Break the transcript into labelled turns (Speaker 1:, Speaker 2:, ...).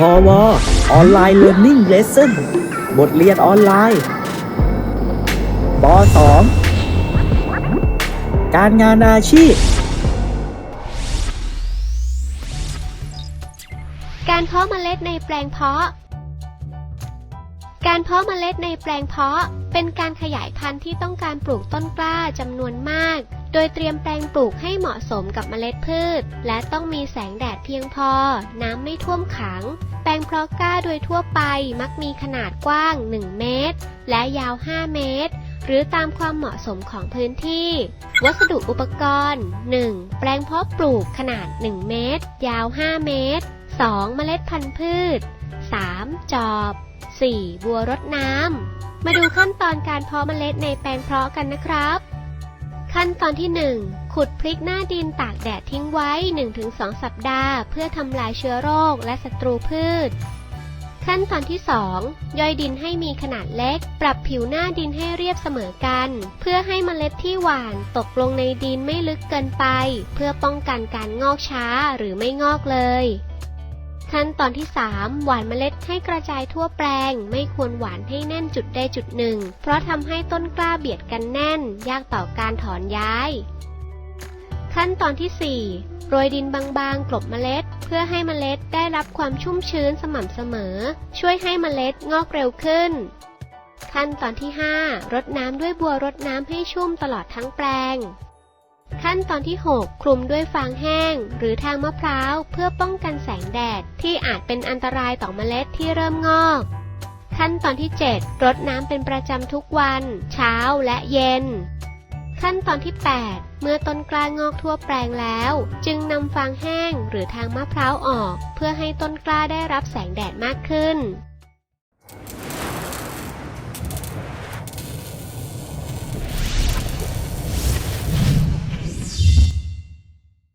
Speaker 1: พอวออนไลน์เรียน i ิ g เลส s o n บทเรียนออนไลน์ป .2 การงานอาชีพ
Speaker 2: การเพาะเมล็ดในแปลงเพาะ การเพาะเมล็ดในแปลงเพาะ เป็นการขยายพันธุ์ที่ต้องการปลูกต้นกล้าจำนวนมากโดยเตรียมแปลงปลูกให้เหมาะสมกับเมล็ดพืช และต้องมีแสงแดดเพียงพอ น้ำไม่ท่วมขัง แปลงเพาะกล้าโดยทั่วไปมักมีขนาดกว้าง 1 เมตร และยาว 5 เมตร หรือตามความเหมาะสมของพื้นที่ วัสดุอุปกรณ์ 1. แปลงเพาะปลูกขนาด 1 เมตร ยาว 5 เมตร 2. เมล็ดพันธุ์พืช 3. จอบ 4. บัวรดน้ำมาดูขั้นตอนการเพาะเมล็ดในแปลงเพาะกันนะครับ ขั้นตอนที่ 1 ขุดพลิกหน้าดินตากแดดทิ้งไว้ 1-2 สัปดาห์ เพื่อทำลายเชื้อโรคและศัตรูพืช ขั้นตอนที่ 2 ย่อยดินให้มีขนาดเล็ก ปรับผิวหน้าดินให้เรียบเสมอกัน เพื่อให้เมล็ดที่หว่านตกลงในดินไม่ลึกเกินไป เพื่อป้องกันการงอกช้าหรือไม่งอกเลย ขั้นตอนที่ 3 หวานเมล็ดให้กระจายทั่วแปลง ไม่ควรหวานให้แน่นจุดใดจุดหนึ่ง เพราะทำให้ต้นกล้าเบียดกันแน่น ยากต่อการถอนย้าย ขั้นตอนที่ 4 โรยดินบางๆ กลบเมล็ด เพื่อให้เมล็ดได้รับความชุ่มชื้นสม่ำเสมอ ช่วยให้เมล็ดงอกเร็วขึ้น ขั้นตอนที่ 5 รดน้ำด้วยบัวรดน้ำให้ชุ่มตลอดทั้งแปลง ขั้นตอนที่ 6 คลุมด้วยฟางแห้ง หรือทางมะพร้าวเพื่อป้องกันแสงแดดที่อาจเป็นอันตรายต่อเมล็ดที่เริ่มงอก ขั้นตอนที่ 7 รดน้ำเป็นประจำทุกวัน เช้าและเย็น ขั้นตอนที่ 8 เมื่อต้นกล้างอกทั่วแปลงแล้ว จึงนำฟางแห้งหรือทางมะพร้าวออก เพื่อให้ต้นกล้าได้รับแสงแดดมากขึ้น